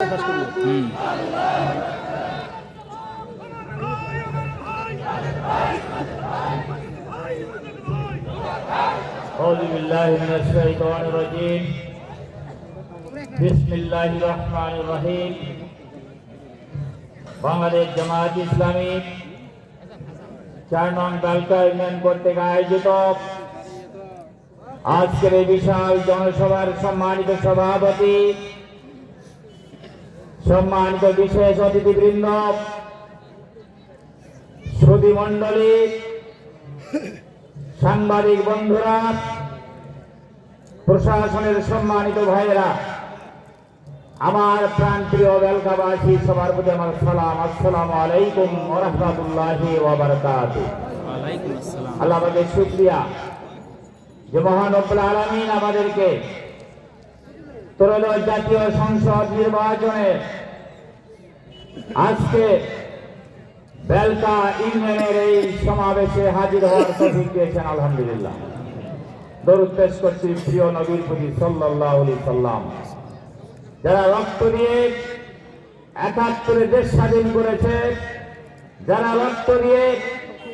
হুম أعوذ بالله من الشيطان الرجيم بسم الله الرحمن الرحيم বাংলাদেশ জামাত ইসলামী চার নং তালকা ইউনিয়ন কর্তৃক আয়োজিত আজকের এই বিশাল জনসভার সম্মানিত সভাপতি সম্মানিত বিশেষ অতিথিবৃন্দ সুধী মণ্ডলী সাংবাদিক বন্ধুরা প্রশাসনের সম্মানিত ভাইয়েরা আমার প্রাণ প্রিয় বেলকাবাসী সবার প্রতি আমার সালাম আসসালামু আলাইকুম ওরহমতুল্লাহি ওয়াবারাকাত আল্লাহ আমাদের শুক্রিয়া যে মহান রব্বুল আলামিন আমাদেরকে ত্রয়োদশ জাতীয় সংসদ নির্বাচনে আজকে বেলকা ইউনিয়নের এই সমাবেশে হাজির হওয়ার তৌফিক দিয়েছেন, আলহামদুলিল্লাহ। দরুদ পেশ করছি প্রিয় নবীর প্রতি আলাইহি সাল্লাম। যারা রক্ত দিয়ে একাত্তরে দেশ স্বাধীন করেছে, যারা রক্ত দিয়ে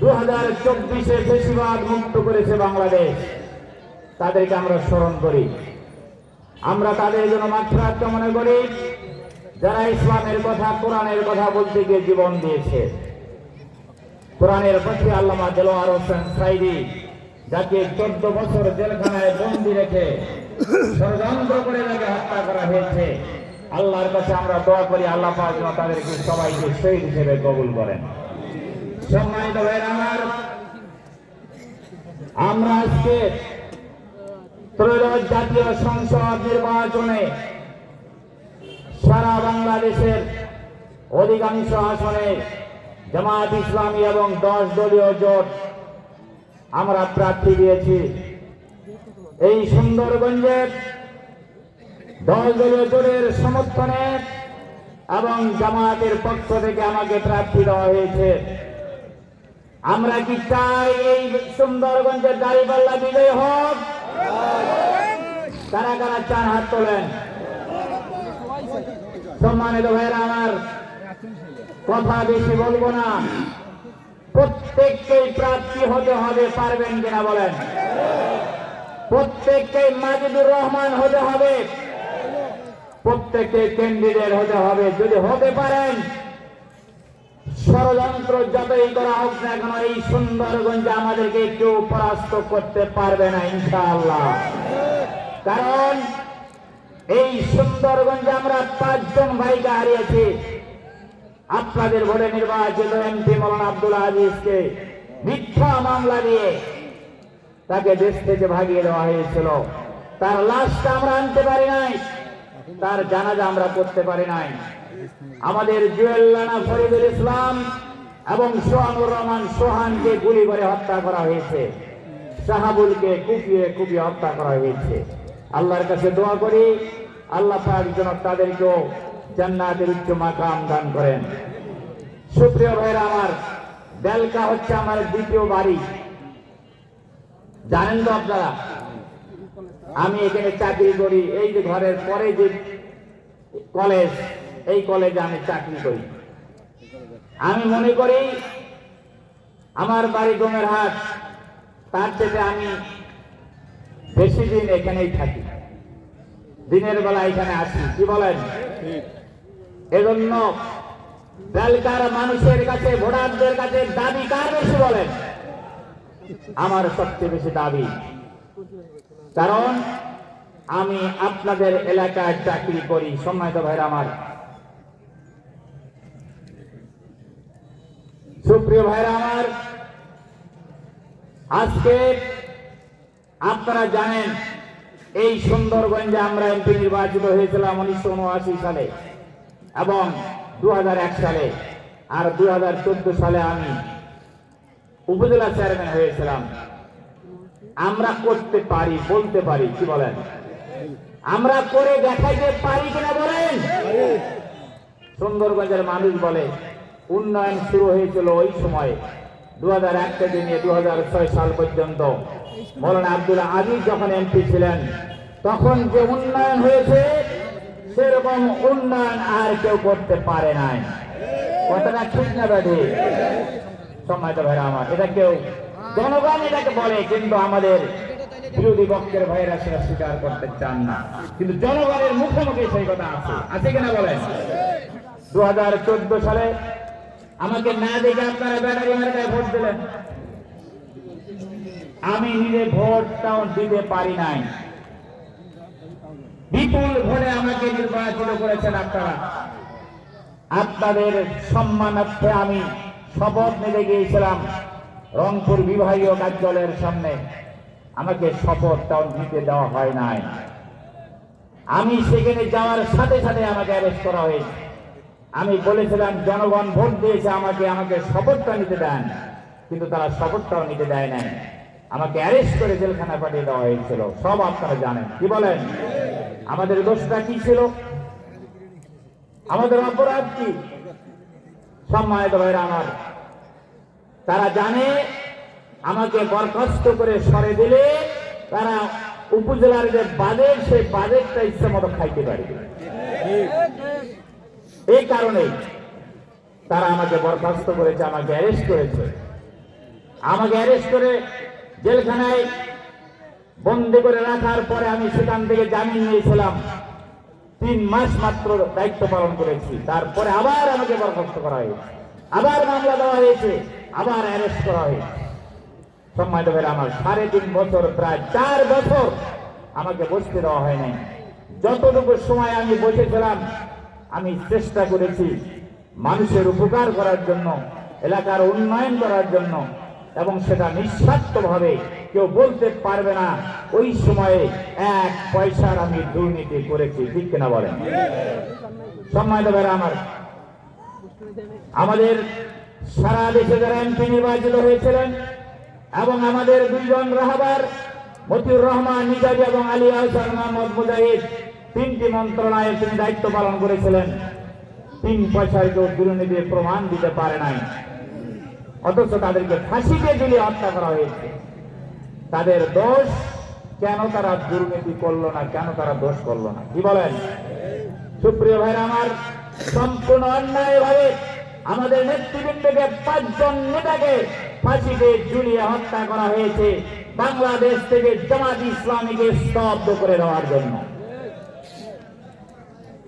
দু হাজার চব্বিশে বেশিরভাগ মুক্ত করেছে বাংলাদেশ, তাদেরকে আমরা স্মরণ করি। আমরা তাদের জন্য মাত্রাত্ম মনে করি। যারা ইসলামের কথা, কোরআনের কথা বলতে গিয়ে জীবন দিয়েছে, কোরআনের প্রতি আল্লামা দেলোয়ার হোসেন সাইদি যাকে চোদ্দ বছর জেলখানায় বন্দি রেখে ষড়যন্ত্র করে তাকে হত্যা করা হয়েছে, আল্লাহর কাছে আমরা দোয়া করি, আল্লাহ পাক তাদেরকে সবাইকে শহীদ হিসেবে কবুল করেন। সম্মানিত ভাইয়েরা আমার, আমরা আজকে ত্রয়োদশ জাতীয় সংসদ নির্বাচনে সারা বাংলাদেশের অধিকাংশ আসনে জামায়াত ইসলামী এবং দশ দলীয় জোট আমরা প্রার্থী দিয়েছি। এই সুন্দরগঞ্জের দশ দলীয় জোটের সমর্থনে এবং জামায়াতের পক্ষ থেকে আমাকে প্রার্থী দেওয়া হয়েছে। আমরা কি চাই এই সুন্দরগঞ্জের দাঁড়িপাল্লা বিজয় হোক? কারা কারা চার হাত তোলেন? সম্মানিত ভাইরা আমার কথা বেশি বলব না। প্রত্যেককেই প্রার্থী হতে হবে, পারবেন কিনা বলেন? প্রত্যেককেই মাজিদুর রহমান হতে হবে প্রত্যেককে ক্যান্ডিডেট হতে হবে। যদি হতে পারেন, ষড়যন্ত্র যতই করা হোক না কেন, এই সুন্দরগঞ্জে আমাদেরকে কেউ পরাস্ত করতে পারবে না, ইনশাআল্লাহ। কারণ এই সুন্দরগঞ্জে আমরা পাঁচজন ভাইকে হারিয়েছি আপনাদের ভোটে নির্বাচিত এমপি মৌলানা আব্দুল আজিজকে মিথ্যা মামলা দিয়ে তাকে দেশ থেকে ভাগিয়ে দেওয়া হয়েছিল। তার লাশটা আমরা আনতে পারি নাই, তার জানাজা আমরা করতে পারি নাই। আমাদের জুয়েল্লানা ফরিদুল ইসলাম এবং সোহানুর রহমান সোহানকে গুলি করে হত্যা করা হয়েছে। শাহাবুলকে কুপিয়ে কুপিয়ে হত্যা করা হয়েছে। আল্লাহর কাছে দোয়া করি, আল্লাহ পাক যেন তাদেরকেও জান্নাতের উচ্চ মাকাম দান করেন। সুপ্রিয় ভাইরা আমার, বেলকা হচ্ছে আমার দ্বিতীয় বাড়ি। জানেন তো আপনারা, আমি এখানে চাকরি করি, এই যে ঘরের পরে যে কলেজ, এই কলেজে আমি চাকরি করি। আমি মনে করি, আমার বাড়ি গমের হাট, তার থেকে আমি বেশি দিন এখানেই থাকি। দিনের বেলা এখানে আসি, কি বলেন? এজন্য বেলকার মানুষের কাছে, ভোটারদের কাছে দাবি কার বেশি বলেন? আমার সবচেয়ে বেশি দাবি। কারণ আমি আপনাদের এলাকায় চাকরি করি, সম্মানিত ভাইরা আমার। সুপ্রিয় ভাইরা আমার, আজকে আপনারা জানেন, এই সুন্দরগঞ্জে আমরা এমপি নির্বাচিত হয়েছিলাম উনিশশো উনআশি সালে এবং দু সালে আর দু সালে আমি উপজেলা চেয়ারম্যান হয়েছিলাম। আমরা করতে পারি, বলতে পারি, কি বলেন? আমরা করে দেখাইতে পারি কিনা বলেন? সুন্দরগঞ্জের মানুষ বলে, উন্নয়ন শুরু হয়েছিল ওই সময় দু হাজার এক থেকে নিয়ে দু হাজার ছয় সাল পর্যন্ত। মৌলানা আব্দুল আজিজ যখন এমপি ছিলেন, তখন যে উন্নয়ন হয়েছে, সেরকম উন্নয়ন আর কেউ করতে পারে নাই। কথাটা ঠিক না ব্যাধি সম্মানিত ভাইরা আমার, এটা কেউ জনগণ এটাকে বলে, কিন্তু আমাদের বিরোধী পক্ষের ভাইয়েরা সেটা স্বীকার করতে চান না। কিন্তু জনগণের মুখে মুখে সেই কথা আছে। আছে কিনা বলেন? দু সালে আমাকে না দেখে আপনারা ব্যাটারি মার্কায় ভোট দিলেন। আমি নিজে ভোটটাও দিতে পারি নাই। বিপুল ভোটে আমাকে নির্বাচিত করেছেন আপনারা আপনাদের সম্মানার্থে আমি শপথ নিতে গিয়েছিলাম রংপুর বিভাগীয় কার্যালয়ের সামনে। আমাকে শপথটাও দিতে দেওয়া হয় নাই। আমি সেখানে যাওয়ার সাথে সাথে আমাকে অ্যারেস্ট করা হয়েছে। আমি বলেছিলাম, জনগণ ভোট দিয়েছে, আমাকে আমাকে শপথটা নিতে দেন। কিন্তু তারা শপথটাও নিতে দেয় নাই। আমাকে অ্যারেস্ট করে জেলখানা পাঠিয়ে দেওয়া হয়েছিল। সব আপনারা জানেন। কি বলেন? আমাদের দোষটা কি ছিল? আমাদের অপরাধ কি? সম্মানিত ভাইরা আমার, তারা জানে, আমাকে বরখাস্ত করে সরে দিলে তারা উপজেলার যে বাজেট সেই বাজেটটা ইচ্ছে মতো খাইতে পারবে। এই কারণে তারা আমাকে বরখাস্ত করেছে, আমাকে অ্যারেস্ট করেছে। আমাকে অ্যারেস্ট করে জেলখানায় বন্দি করে রাখার পরে আমি সেখান থেকে জামিন নিয়েছিলাম। তিন মাস মাত্র দায়িত্ব পালন করেছি। তারপরে আবার আমাকে বরখাস্ত করা হয়েছে। আবার মামলা দেওয়া হয়েছে। আবার অ্যারেস্ট করা হয়েছে। সম্মানিত ভাইরা আমার, সাড়ে তিন বছর, প্রায় চার বছর আমাকে বসতে দেওয়া হয় নাই। যতটুকু সময় আমি বসেছিলাম, আমি চেষ্টা করেছি মানুষের উপকার করার জন্য, এলাকার উন্নয়ন করার জন্য এবং সেটা নিঃস্বার্থভাবে কেউ বলতে পারবে না। ওই সময়ে এক পয়সার আমি দুর্নীতি করেছি, ঠিক কিনা বলেন? সম্মানিত ভাইরা আমার, আমাদের সারা দেশে যারা এমপি নির্বাচিত হয়েছিলেন এবং আমাদের দুইজন রাহাবার, মতিউর রহমান নিজাজি এবং আলী আহসান, মোহাম্মদ মুজাহিদ, তিনটি মন্ত্রণালয়ে তিনি দায়িত্ব পালন করেছিলেন। তিন পয়সায় কেউ দুর্নীতির প্রমাণ দিতে পারে নাই। অথচ তাদেরকে ফাঁসিতে ঝুলিয়ে হত্যা করা হয়েছে। তাদের দোষ কেন তারা দুর্নীতি করল না, কেন তারা দোষ করল না? কি বলেন? সুপ্রিয় ভাইরা আমার, সম্পূর্ণ অন্যায় ভাবে আমাদের নেতৃবৃন্দকে পাঁচজন নেতাকে ফাঁসিতে ঝুলিয়ে হত্যা করা হয়েছে বাংলাদেশ থেকে জামাত ইসলামীকে স্তব্ধ করে দেওয়ার জন্য।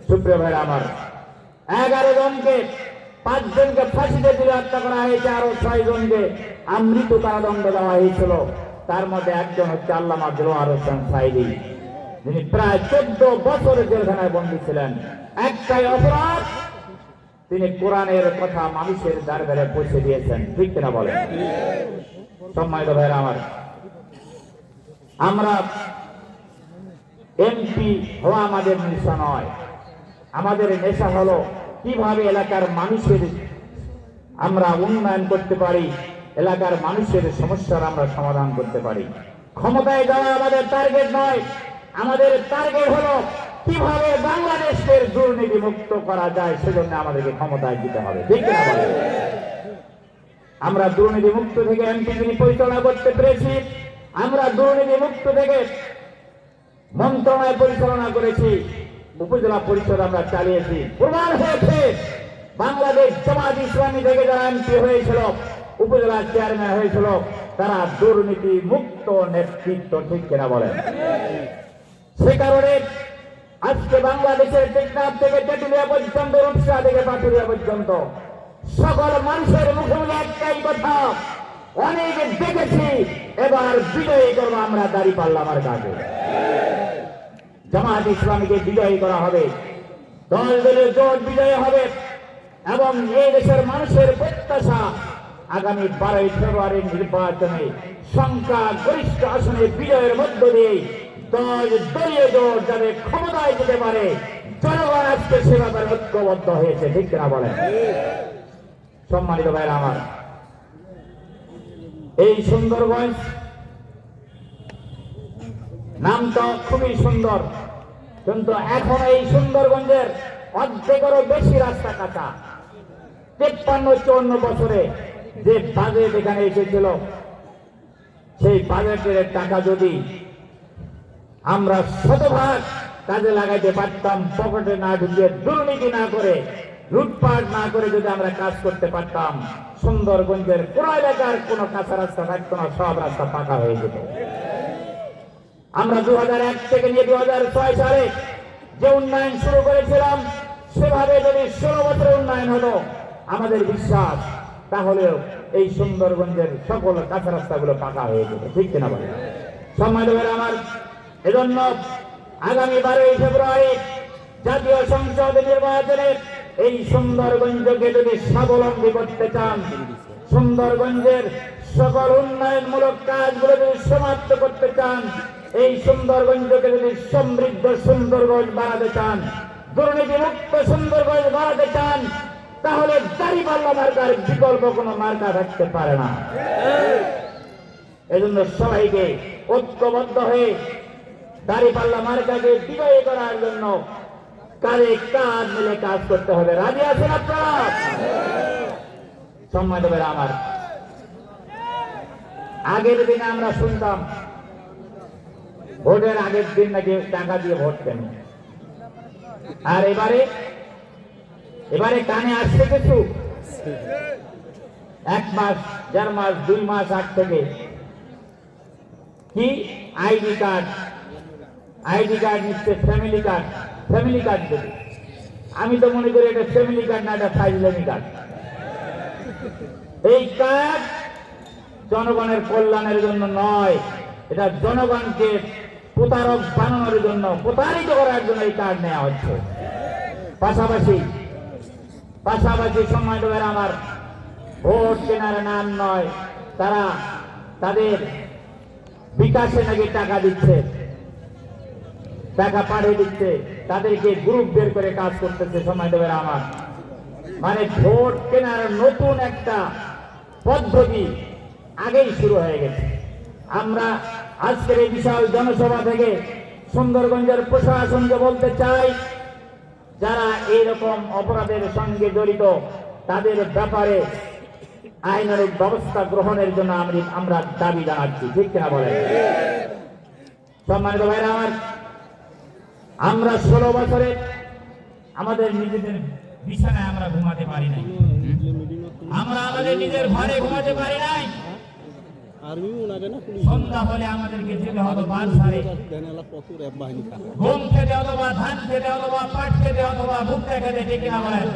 সুপ্রিয় ভাইরা আমার, এগারো জনকে পাঁচজনকে ফাঁসিতে দিলে হত্যা করা হয়েছে, আরও ছয় জনকে আমৃত কারাদণ্ড দেওয়া হয়েছিল। তার মধ্যে একজন হচ্ছে আল্লামা জোয়ার হোসেন সাইদি। যিনি প্রায় চোদ্দ বছর জেলখানায় বন্দী ছিলেন। একটাই অপরাধ, তিনি কোরআনের কথা মানুষের দরবারে পৌঁছে দিয়েছেন। ঠিক কিনা বলেন? সম্মানিত ভাইরা আমার, আমরা এমপি হওয়া আমাদের নেশা নয়। আমাদের নেশা হলো কীভাবে এলাকার মানুষের আমরা উন্নয়ন করতে পারি, এলাকার মানুষের সমস্যার আমরা সমাধান করতে পারি। ক্ষমতায় যাওয়া আমাদের টার্গেট নয়, আমাদের টার্গেট হলো কীভাবে বাংলাদেশকে দুর্নীতি মুক্ত করা যায়, সেজন্য আমাদেরকে ক্ষমতায় দিতে হবে। আমরা দুর্নীতি মুক্ত থেকে এমপি পরিচালনা করতে পেরেছি, আমরা দুর্নীতি মুক্ত থেকে মন্ত্রণালয় পরিচালনা করেছি উপজেলা পরিষদ আমরা চালিয়েছি। প্রমাণ হয়েছে, বাংলাদেশ জামাত ইসলামী থেকে যারা এমপি হয়েছিল, উপজেলা চেয়ারম্যান হয়েছিল, তারা দুর্নীতি মুক্ত নেতৃত্ব ঠিক কিনা বলেন? সে কারণে আজকে বাংলাদেশের টেকনাফ থেকে তেতুলিয়া পর্যন্ত, রূপসা থেকে পাটুরিয়া পর্যন্ত, সকল মানুষের মুখে একটাই কথা, অনেক দেখেছি, এবার বিজয়ী করব আমরা দাঁড়ি পাল্লা আমার কাছে জামাত ইসলামীকে বিজয়ী করা হবে। দল দলের জোট বিজয়ী হবে এবং এই দেশের মানুষের প্রত্যাশা আগামী বারোই ফেব্রুয়ারির নির্বাচনে সংখ্যা গরিষ্ঠ আসনে বিজয়ের মধ্য দিয়ে দল দলীয় জোট যাতে ক্ষমতায় যেতে পারে, জনগণ আজকে সে ঐক্যবদ্ধ হয়েছে, ঠিক কিনা বলেন? সম্মানিত ভাইরা আমার, এই সুন্দরগঞ্জ নামটা খুবই সুন্দর। কিন্তু এখন এই সুন্দরগঞ্জের অর্ধেকেরও বেশি রাস্তা কাটা। তেপ্পান্ন, চুয়ান্ন বছরে যে বাজেট এখানে এসেছিল, সেই বাজেটের টাকা যদি আমরা শতভাগ কাজে লাগাইতে পারতাম, পকেটে না ঢুকিয়ে দুর্নীতি না করে, লুটপাট না করে যদি আমরা কাজ করতে পারতাম, সুন্দরগঞ্জের কোন এলাকার কোনো কাঁচা রাস্তা থাকতো না, সব রাস্তা পাকা হয়ে যেত। আমরা দু হাজার এক থেকে নিয়ে দু হাজার ছয় সালে যে উন্নয়ন শুরু করেছিলাম, সেভাবে যদি ষোলো বছরের উন্নয়ন হলো, আমাদের বিশ্বাস, তাহলেও এই সুন্দরগঞ্জের সকল কাঁচা রাস্তাগুলো পাকা হয়ে যেত ঠিক কিনা বলে? সম্মানিত আমার, এজন্য আগামী বারোই ফেব্রুয়ারি জাতীয় সংসদ নির্বাচনে এই সুন্দরগঞ্জকে যদি স্বাবলম্বী করতে চান, সুন্দরগঞ্জের সকল উন্নয়নমূলক কাজগুলো যদি সমাপ্ত করতে চান এই সুন্দরগঞ্জকে যদি সমৃদ্ধ সুন্দরগঞ্জ বাড়াতে চান, দুর্নীতি মুক্ত সুন্দরগঞ্জ বাড়াতে চান, তাহলে দাড়িপাল্লা মার্কার বিকল্প কোনো মার্কা থাকতে পারে না। এজন্য সবাইকে ঐক্যবদ্ধ হয়ে দাড়িপাল্লা মার্কাকে বিজয়ী করার জন্য কাজে কাজ মিলে কাজ করতে হবে। রাজি আছেন আপনারা? সম্মান ভাইরা আমার, আগের দিনে আমরা শুনতাম ভোটের আগের দিন নাকি টাকা দিয়ে ভোট কেন? আর এবারে এবারে কানে আসছে কিছু? এক মাস, দেড় মাস, দুই মাস আগ থেকে। কি? ID card. আইডি কার্ড নিচ্ছে ফ্যামিলি কার্ড। ফ্যামিলি কার্ড দেবে। আমি তো মনে করি এটা ফ্যামিলি কার্ড না, এটা ফাইজলামি কার্ড। এই কার্ড জনগণের কল্যাণের জন্য নয়, এটা জনগণকে প্রতারক বানানোর জন্য, প্রতারিত করার জন্য এই কার্ড নেওয়া হচ্ছে। পাশাপাশি পাশাপাশি সময় দেবেন আমার ভোট কেনার নাম নয়, তারা তাদের বিকাশে নাকি টাকা দিচ্ছে, টাকা পাঠিয়ে দিচ্ছে, তাদেরকে গ্রুপ বের করে কাজ করতেছে সময় দেবেন আমার। মানে ভোট কেনার নতুন একটা পদ্ধতি আগেই শুরু হয়ে গেছে। আমরা আজকের এই বিশাল জনসভা থেকে সুন্দরগঞ্জের প্রশাসনকে বলতে চাই, যারা এইরকম অপরাধের সঙ্গে জড়িত, তাদের ব্যাপারে আইনানুক ব্যবস্থা গ্রহণের জন্য আমি আমরা দাবি জানাচ্ছি। ঠিক কিনা বলেন? সম্মানিত ভাইরা আমার, আমরা ষোলো বছরে আমাদের নিজেদের বিছানায় আমরা ঘুমাতে পারি নাই। আমরা আমাদের নিজের ঘরে ঘুমাতে পারি নাই। আর্মি ওনাকে না পুলিশ। সন্ধ্যা হলে আমাদেরকে যেতে হতো বাহিনী থাকে। গম খেতে অথবা ধান খেতে অথবা পাট খেতে অথবা ভুট্টা খেতে ঠিক কিনা বলেন।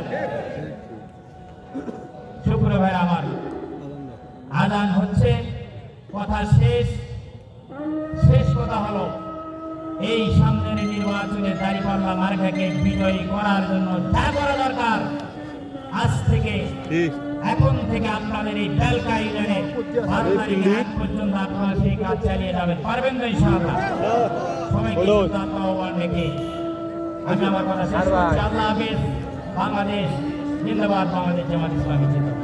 শুক্র ভাই আমার। আদান হচ্ছে কথা শেষ। শেষ কথা হলো এই সামনের নির্বাচনে দাঁড়িপাল্লা মার্কাকে বিজয়ী করার জন্য যা করা দরকার আজ থেকে এখন থেকে আপনাদের এই বেলকা ইউনিয়নে বারো তারিখের আগ পর্যন্ত আপনারা সেই কাজ চালিয়ে যাবেন। পারবেন তো ইনশাআল্লাহ। সবাইকে আহ্বান রেখে আমি আমার কথা শেষ করছি। আল্লাহ হাফেজ। বাংলাদেশ জিন্দাবাদ। বাংলাদেশ জামাত ইসলামী জিন্দাবাদ।